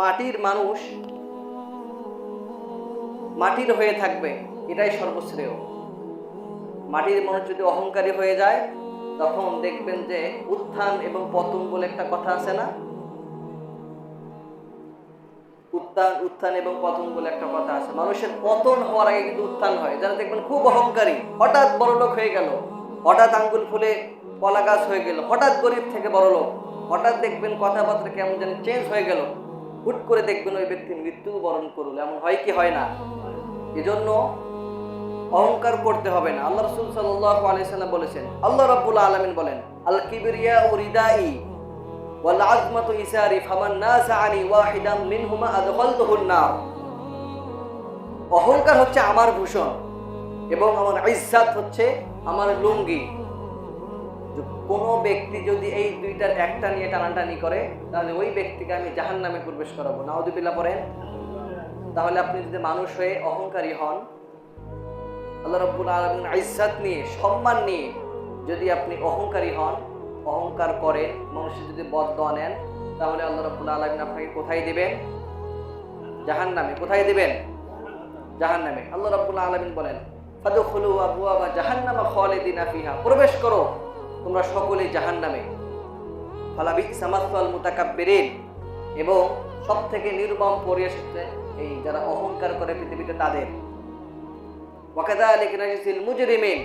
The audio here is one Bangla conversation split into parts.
মাটির মানুষ মাটির হয়ে থাকবে, এটাই সর্বশ্রেয়। মাটির মানুষ যদি অহংকারী হয়ে যায়, তখন দেখবেন যে উত্থান এবং পতন বলে একটা কথা আছে না? উত্থান উত্থান এবং পতন বলে একটা কথা আছে। মানুষের পতন হওয়ার আগে কিন্তু উত্থান হয়। যারা দেখবেন খুব অহংকারী, হঠাৎ বড় লোক হয়ে গেল, হঠাৎ আঙ্গুল ফুলে কলা গাছ হয়ে গেল, হঠাৎ গরিব থেকে বড় লোক, হঠাৎ দেখবেন কথাবার্তা কেমন যেন চেঞ্জ হয়ে গেল। হুট করে দেখবেন ওই ব্যক্তি মৃত্যু বরণ করল, এমন হয় কি হয় না? এজন্য অহংকার করতে হবে না। আল্লাহ রসুল সাল্লাহ আলাইসাল্লাম বলেছেন, আল্লাহ রাব্বুল আলমিন বলেন আল ও রিদাই ওয়াল ইসারি ফামান ওয়াহিদাম অহংকার হচ্ছে আমার ভূষণ এবং আমার ইজ্জাত হচ্ছে আমার লুঙ্গি। কোনো ব্যক্তি যদি এই দুইটার একটা নিয়ে টানাটানি করে, তাহলে ওই ব্যক্তিকে আমি জাহান নামে প্রবেশ করাবো। নাউদুবিল্লাহ পড়েন। তাহলে আপনি যদি মানুষ হয়ে অহংকারী হন, আল্লাহ রব্বুল আলমিন ইজ্জাত নিয়ে, সম্মান নিয়ে যদি আপনি অহংকারী হন, অহংকার করেন, মানুষের যদি বদ নেন, তাহলে আল্লাহ রব্বুল আলমিন আপনাকে কোথায় দিবেন? জাহান নামে কোথায় দিবেন? জাহান নামে আল্লাহ রব্বুল আলমিন বলেন, ফাদুখুলু আবুয়াবা জাহান্নামা খালিদিনা ফিহা। প্রবেশ করো। তোমরা সকলে জাহান্নামে। ফালাবি সামাসাল মুতাকাব্বিরিন এবং সব থেকে নির্মম পরিবেশ এই যারা অহংকার করে পৃথিবীতে তাদের। ওয়াকাদালিক নাজিসিল মুজরিমিন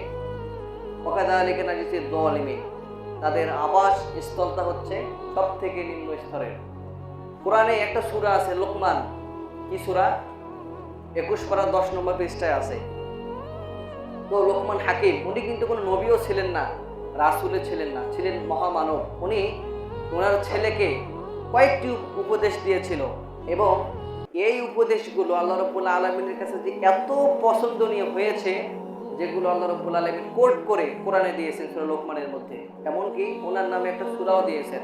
ওয়াকাদালিক নাজিসিল যালিমিন। তাদের আবাস স্থলটা হচ্ছে সব থেকে নিম্ন স্তরের। কোরআনে একটা সূরা আছে লোকমান। কি সূরা? একুশ পারা দশ নম্বর পৃষ্ঠায় আছে। তো লোকমান হাকিম, উনি কিন্তু কোনো নবীও ছিলেন না। রাসুলে ছিলেন না, ছিলেন মহামানব। উনি ওনার ছেলেকে কয়েকটি উপদেশ দিয়েছিল এবং এই উপদেশগুলো আল্লাহ রব্বুল আলমিনের কাছে যে এত পছন্দনীয় হয়েছে, যেগুলো আল্লাহ রব্বুল আলমিন কোট করে কোরআনে দিয়েছেন সুরা লোকমানের মধ্যে। এমনকি ওনার নামে একটা সুরাও দিয়েছেন।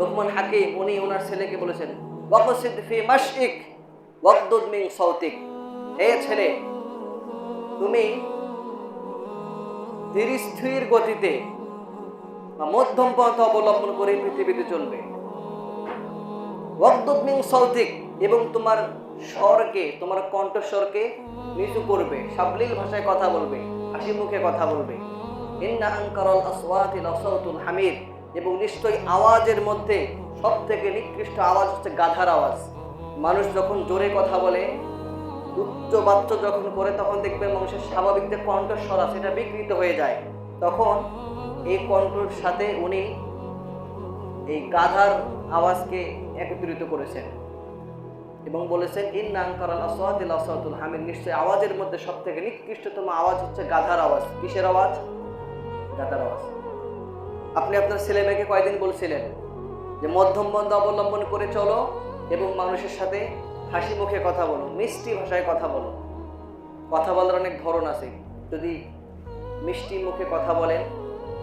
লোকমান হাকিম, উনি ওনার ছেলেকে বলেছেন ওয়াকসিদ ফি মাশিক ওয়াকদুদ মিন সৌতিক হে ছেলে, তুমি ধীর স্থির গতিতে বা মধ্যম পথ অবলম্বন করে পৃথিবীতে চলবে। ওয়াকদুদ সৌতিক এবং তোমার স্বরকে, তোমার কণ্ঠস্বরকে নিচু করবে, সাবলীল ভাষায় কথা বলবে, হাসি মুখে কথা বলবে। হামিদ এবং নিশ্চয়ই আওয়াজের মধ্যে সব থেকে নিকৃষ্ট আওয়াজ হচ্ছে গাধার আওয়াজ। মানুষ যখন জোরে কথা বলে উচ্চ বাচ্চ যখন করে তখন দেখবেন মানুষের স্বাভাবিক যে কণ্ঠস্বর আছে সেটা বিকৃত হয়ে যায়। তখন এই কণ্ঠর সাথে উনি এই গাধার আওয়াজকে একত্রিত করেছেন এবং বলেছেন ইন নাঙ্কারাল আসওয়াতিল আসওয়াতুল হামিদ নিশ্চয় আওয়াজের মধ্যে সব থেকে নিকৃষ্টতম আওয়াজ হচ্ছে গাধার আওয়াজ। কিসের আওয়াজ? গাধার আওয়াজ। আপনি আপনার ছেলে মেয়েকে কয়দিন বলছিলেন? যে মধ্যম বন্ধ অবলম্বন করে চলো এবং মানুষের সাথে হাসি মুখে কথা বলো, মিষ্টি ভাষায় কথা বলো। কথা বলার অনেক ধরন আছে। যদি মিষ্টি মুখে কথা বলেন,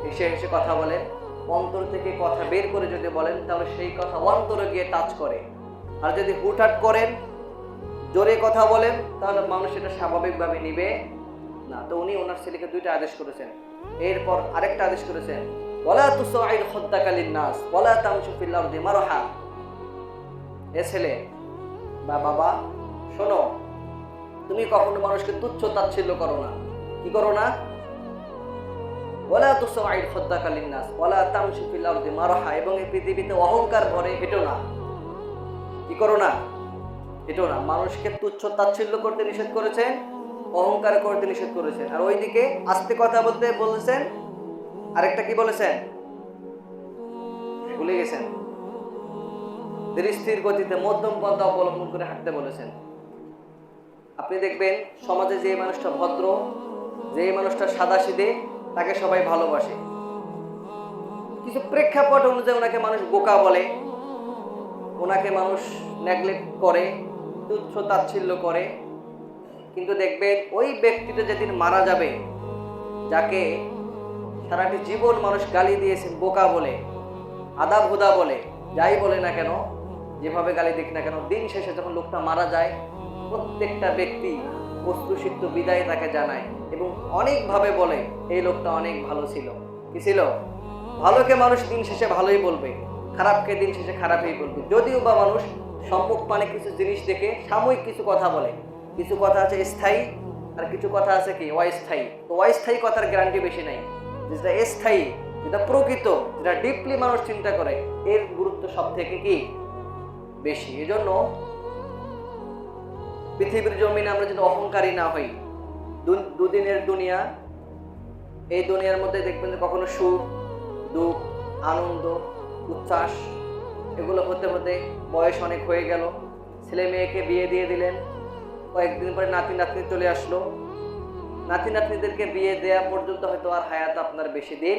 হেসে হেসে কথা বলেন, অন্তর থেকে কথা বের করে যদি বলেন, তাহলে সেই কথা অন্তরে গিয়ে টাচ করে। আর যদি হুটহাট করেন, জোরে কথা বলেন, তাহলে মানুষ এটা স্বাভাবিকভাবে নিবে না। তো উনি ওনার ছেলেকে দুইটা আদেশ করেছেন। এরপর আরেকটা আদেশ করেছেন বলা ওলা তুসাইল খদ্দাকালীন নাস ওলা তামসু ফিল আরদি মারহা এ ছেলে বা বাবা, শোনো, তুমি কখনো মানুষকে তুচ্ছ তাচ্ছিল্য করো না। কি করো না? ওলা তুসাইল খদ্দাকালীন নাস ওলা ফিল আরদি মারহা, এবং এই পৃথিবীতে অহংকার ভরে হেঁটো না। কি করো না? হেঁটো না, মানুষকে তুচ্ছ তাচ্ছিল্য করতে নিষেধ করেছেন অহংকার করতে নিষেধ করেছেন আর ওইদিকে আস্তে কথা বলতে বলেছেন, আরেকটা কি বলেছেন? ভুলে গেছেন। স্থির গতিতে মধ্যম পন্থা অবলম্বন করে হাঁটতে বলেছেন। আপনি দেখবেন, সমাজে যে মানুষটা ভদ্র, যে মানুষটা সাদা সিধে তাকে সবাই ভালোবাসে। কিছু প্রেক্ষাপট অনুযায়ী ওনাকে মানুষ বোকা বলে, ওনাকে মানুষ নেগলেক্ট করে, তুচ্ছ তাচ্ছিল্য করে। কিন্তু দেখবেন, ওই ব্যক্তিটা যেদিন মারা যাবে, যাকে সারাটি জীবন মানুষ গালি দিয়েছেন বোকা বলে আদা ভুদা বলে, যাই বলে না কেন যেভাবে গালি দিক না কেন, দিন শেষে যখন লোকটা মারা যায়, প্রত্যেকটা ব্যক্তি বস্তুসিদ্ধ বিদায় তাকে জানায় এবং অনেকভাবে বলে, এই লোকটা অনেক ভালো ছিল। কি ছিল? ভালোকে মানুষ দিন শেষে ভালোই বলবে, খারাপকে দিন শেষে খারাপই বলবে। যদিও বা মানুষ সম্মুখ মানে কিছু জিনিস দেখে সাময়িক কিছু কথা বলে। কিছু কথা আছে স্থায়ী, আর কিছু কথা আছে কি? অস্থায়ী। তো অস্থায়ী কথার গ্যারান্টি বেশি নাই। যেটা স্থায়ী, যেটা প্রকৃত, যেটা ডিপলি মানুষ চিন্তা করে, এর গুরুত্ব সব থেকে কি? বেশি। এজন্য পৃথিবীর জমিনে আমরা যদি অহংকারী না হই দুদিনের দুনিয়া, এই দুনিয়ার মধ্যে দেখবেন যে কখনো সুখ, দুঃখ, আনন্দ, উচ্ছ্বাস, এগুলো হতে হতে বয়স অনেক হয়ে গেল। ছেলে মেয়েকে বিয়ে দিয়ে দিলেন। কয়েকদিন পরে নাতি নাতনি চলে আসলো। নাতি নাতনিদেরকে বিয়ে দেওয়া পর্যন্ত হয়তো আর হায়াত আপনার বেশি দিন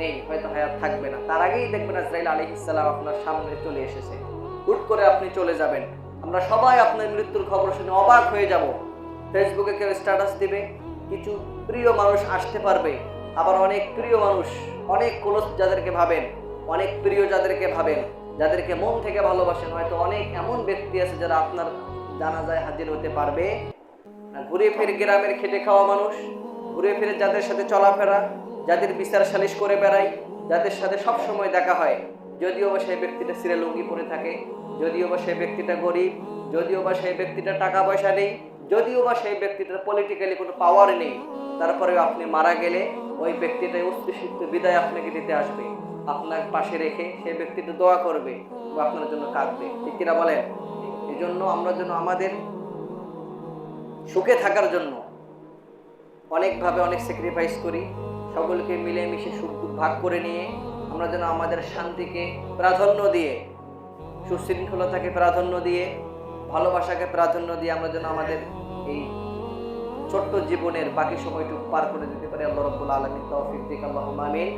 নেই, হয়তো হায়াত থাকবে না। তার আগেই দেখবেন আজরাইল আলী ইসলাম আপনার সামনে চলে এসেছে। হুট করে আপনি চলে যাবেন। আমরা সবাই আপনার মৃত্যুর খবর শুনে অবাক হয়ে যাব। ফেসবুকে কেউ স্ট্যাটাস দিবে, কিছু প্রিয় মানুষ আসতে পারবে। আবার অনেক প্রিয় মানুষ, অনেক ক্লোজ যাদেরকে ভাবেন, অনেক প্রিয় যাদেরকে ভাবেন, যাদেরকে মন থেকে ভালোবাসেন, হয়তো অনেক এমন ব্যক্তি আছে যারা আপনার জানাজায় হাজির হতে পারবে। ঘুরে ফিরে গ্রামের খেটে খাওয়া মানুষ, ঘুরে ফিরে যাদের সাথে চলাফেরা, যাদের বিচার সালিশ করে বেড়াই, যাদের সাথে সব সময় দেখা হয়। যদিও বা সেই ব্যক্তিটা সিরে লুঙ্গি পরে থাকে, যদিও বা সেই ব্যক্তিটা গরিব, যদিও বা সেই ব্যক্তিটা টাকা পয়সা নেই, যদিও বা সেই ব্যক্তিটার পলিটিক্যালি কোনো পাওয়ার নেই, তারপরেও আপনি মারা গেলে ওই ব্যক্তিটা উচ্চশিক্ত বিদায় আপনাকে দিতে আসবে। আপনার পাশে রেখে সেই ব্যক্তিটা দোয়া করবে বা আপনার জন্য কাঁদবে। ঠিক কিনা বলেন? এই জন্য আমরা যেন আমাদের সুখে থাকার জন্য অনেকভাবে অনেক স্যাক্রিফাইস করি, সকলকে মিলেমিশে সুখ ভাগ করে নিয়ে আমরা যেন আমাদের শান্তিকে প্রাধান্য দিয়ে, সুশৃঙ্খলতাকে প্রাধান্য দিয়ে, ভালোবাসাকে প্রাধান্য দিয়ে আমরা যেন আমাদের এই ছোট্ট জীবনের বাকি সময়টুকু পার করে দিতে পারি। আল্লাহ রব্বুল আলমী তৌফিক দিক আল্লাহ আমিন।